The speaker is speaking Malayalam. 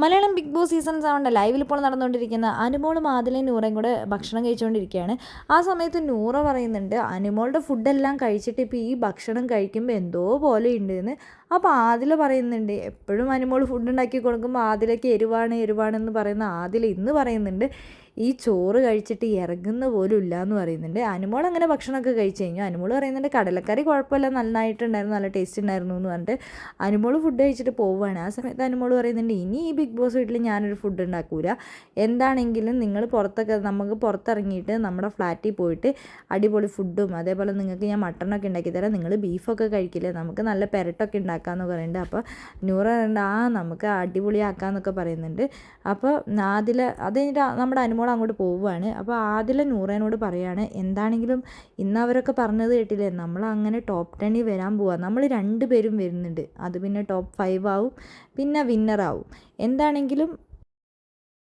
മലയാളം ബിഗ് ബോസ് സീസൺ സെവന്റെ ലൈവിൽ ഇപ്പോൾ നടന്നുകൊണ്ടിരിക്കുന്ന അനുമോളും ആദിലയും നൂറയും കൂടെ ഭക്ഷണം കഴിച്ചുകൊണ്ടിരിക്കുകയാണ്. ആ സമയത്ത് നൂറ പറയുന്നുണ്ട് അനുമോളുടെ ഫുഡെല്ലാം കഴിച്ചിട്ട് ഇപ്പോൾ ഈ ഭക്ഷണം കഴിക്കുമ്പോൾ എന്തോ പോലെ ഉണ്ട് എന്ന് അപ്പോൾ ആദില പറയുന്നുണ്ട് എപ്പോഴും അനുമോൾ ഫുഡ് ഉണ്ടാക്കി കൊടുക്കുമ്പോൾ ആദിലയ്ക്ക് എരിവാണ് എരിവാണെന്ന് പറയുന്ന ആദില ഇന്ന് പറയുന്നുണ്ട് ഈ ചോറ് കഴിച്ചിട്ട് ഇറങ്ങുന്ന പോലും ഇല്ല എന്ന് പറയുന്നുണ്ട്. അനുമോൾ അങ്ങനെ ഭക്ഷണമൊക്കെ കഴിച്ചു കഴിഞ്ഞു. അനുമോൾ പറയുന്നുണ്ട് കടലക്കറി കുഴപ്പമില്ല നന്നായിട്ടുണ്ടായിരുന്നു നല്ല ടേസ്റ്റ് ഉണ്ടായിരുന്നു എന്ന് പറഞ്ഞിട്ട് അനുമോൾ ഫുഡ് കഴിച്ചിട്ട് പോവുകയാണ്. ആ സമയത്ത് അനുമോൾ പറയുന്നുണ്ട് ഇനി ഈ ബിഗ് ബോസ് വീട്ടിൽ ഞാനൊരു ഫുഡ് ഉണ്ടാക്കൂല. എന്താണെങ്കിലും നിങ്ങൾ പുറത്തൊക്കെ നമുക്ക് പുറത്തിറങ്ങിയിട്ട് നമ്മുടെ ഫ്ലാറ്റിൽ പോയിട്ട് അടിപൊളി ഫുഡും അതേപോലെ നിങ്ങൾക്ക് ഞാൻ മട്ടണൊക്കെ ഉണ്ടാക്കി തരാം. നിങ്ങൾ ബീഫൊക്കെ കഴിക്കില്ലേ? നമുക്ക് നല്ല പെരട്ടൊക്കെ ഉണ്ടാക്കാമെന്ന് പറയുന്നുണ്ട്. അപ്പോൾ നൂറ പറയുന്നുണ്ട് ആ നമുക്ക് അടിപൊളിയാക്കാമെന്നൊക്കെ പറയുന്നുണ്ട്. അപ്പോൾ അതിൽ അത് കഴിഞ്ഞിട്ട് നമ്മുടെ അനുമോൾ അങ്ങോട്ട് പോവുകയാണ് അപ്പോൾ ആദില നൂറേനോട് പറയാണ് എന്താണെങ്കിലും ഇന്ന് അവരൊക്കെ പറഞ്ഞത് കേട്ടില്ലേ? നമ്മൾ അങ്ങനെ ടോപ്പ് ടെന്നിൽ വരാൻ പോവാ. നമ്മൾ രണ്ട് പേരും വരുന്നുണ്ട്. അത് പിന്നെ ടോപ്പ് ഫൈവ് ആവും പിന്നെ വിന്നർ ആവും. എന്താണെങ്കിലും